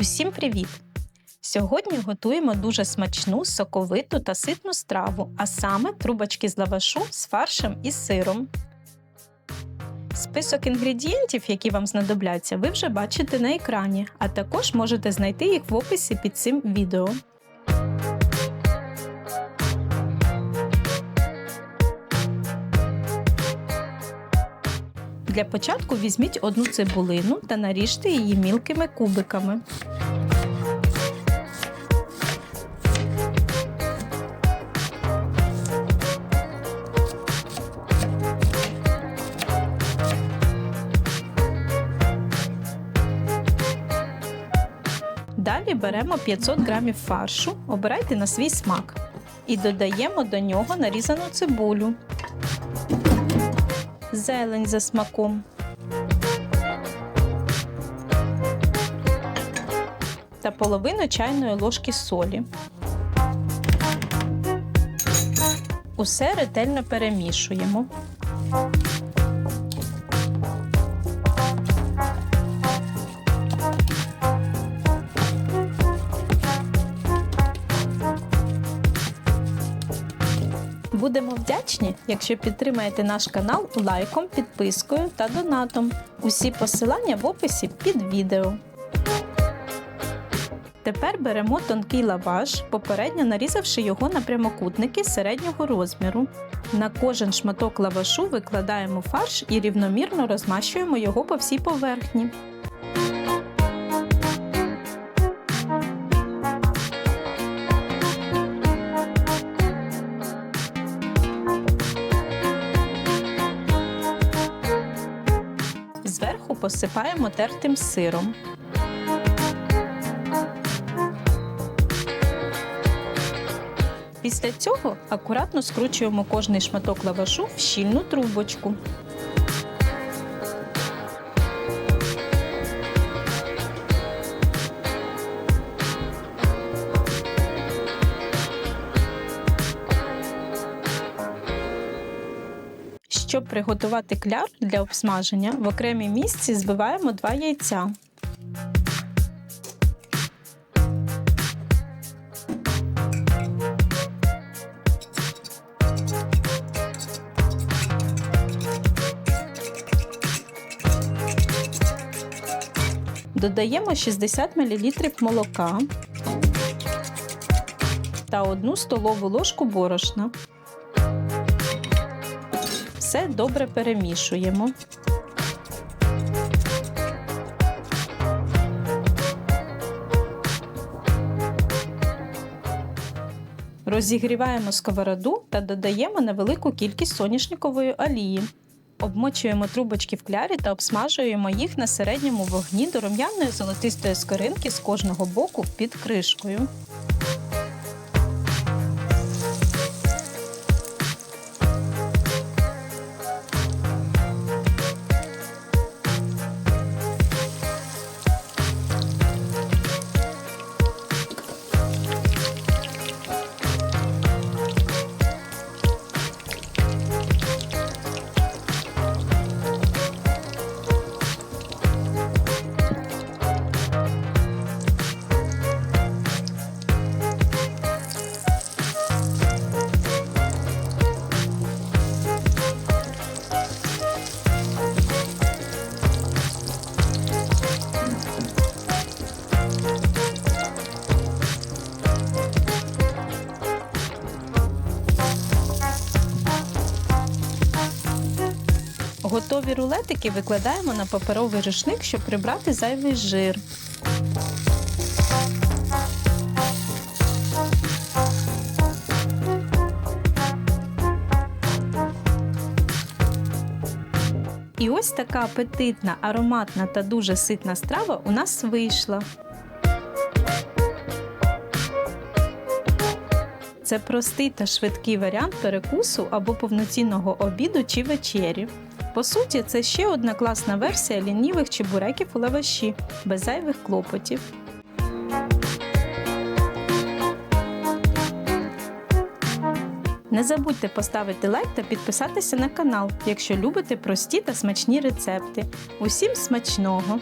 Усім привіт! Сьогодні готуємо дуже смачну, соковиту та ситну страву, а саме трубочки з лавашу з фаршем і сиром. Список інгредієнтів, які вам знадобляться, ви вже бачите на екрані, а також можете знайти їх в описі під цим відео. Для початку візьміть одну цибулину та наріжте її мілкими кубиками. Далі беремо 500 г фаршу, обирайте на свій смак і додаємо до нього нарізану цибулю, зелень за смаком. Та половину чайної ложки солі. Усе ретельно перемішуємо. Будемо вдячні, якщо підтримаєте наш канал лайком, підпискою та донатом. Усі посилання в описі під відео. Тепер беремо тонкий лаваш, попередньо нарізавши його на прямокутники середнього розміру. На кожен шматок лавашу викладаємо фарш і рівномірно розмащуємо його по всій поверхні. Зверху посипаємо тертим сиром. Після цього акуратно скручуємо кожний шматок лавашу в щільну трубочку. Щоб приготувати кляр для обсмаження, в окремій місці збиваємо два яйця. Додаємо 60 мл молока та 1 столову ложку борошна. Все добре перемішуємо. Розігріваємо сковороду та додаємо невелику кількість соняшникової олії. Обмочуємо трубочки в клярі та обсмажуємо їх на середньому вогні до рум'яної золотистої скоринки з кожного боку під кришкою. Готові рулетики викладаємо на паперовий рушник, щоб прибрати зайвий жир. І ось така апетитна, ароматна та дуже ситна страва у нас вийшла. Це простий та швидкий варіант перекусу або повноцінного обіду чи вечері. По суті, це ще одна класна версія лінівих чебуреків у лаваші, без зайвих клопотів. Не забудьте поставити лайк та підписатися на канал, якщо любите прості та смачні рецепти. Усім смачного!